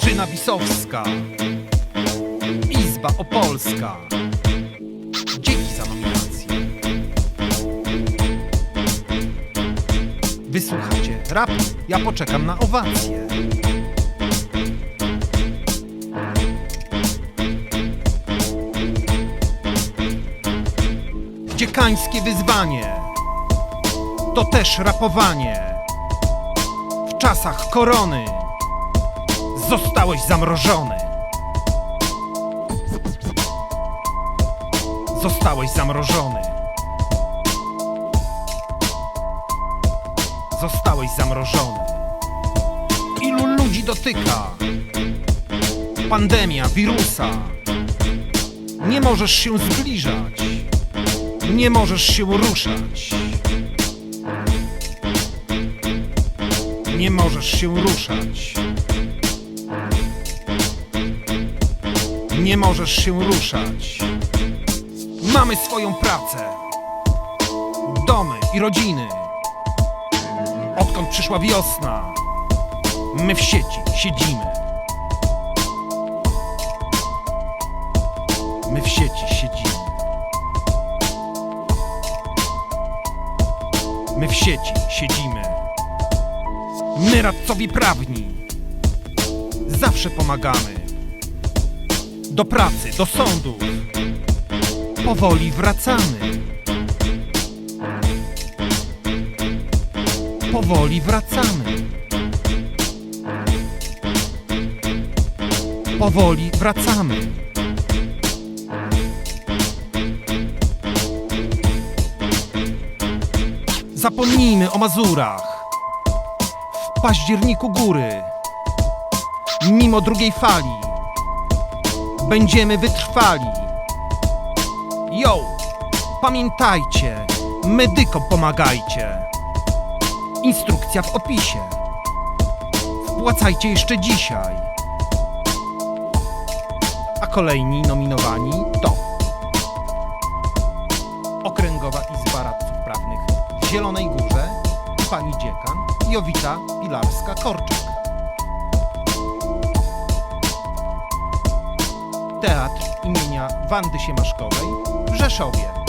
Grażyna Wisowska. Izba Opolska. Dzięki za nominację. Wysłuchacie rapu, ja poczekam na owację Dziekańskie wyzwanie. To też rapowanie. W czasach korony Zostałeś zamrożony. Zostałeś zamrożony. Zostałeś zamrożony. Ilu ludzi dotyka? Pandemia, wirusa. Nie możesz się zbliżać. Nie możesz się ruszać. Nie możesz się ruszać Nie możesz się ruszać. Mamy swoją pracę. Domy i rodziny. Odkąd przyszła wiosna My w sieci siedzimy. My w sieci siedzimy. My w sieci siedzimy. My radcowi prawni Zawsze pomagamy Do pracy, do sądów Powoli wracamy. Powoli wracamy. Powoli wracamy. Zapomnijmy o Mazurach. W październiku góry. Mimo drugiej fali Będziemy wytrwali Yo! Pamiętajcie Medykom pomagajcie Instrukcja w opisie Wpłacajcie jeszcze dzisiaj A kolejni nominowani to Okręgowa Izba Radców Prawnych w Zielonej Górze, pani dziekan Jowita Pilarska-Korczak. Teatr imienia Wandy Siemaszkowej w Rzeszowie.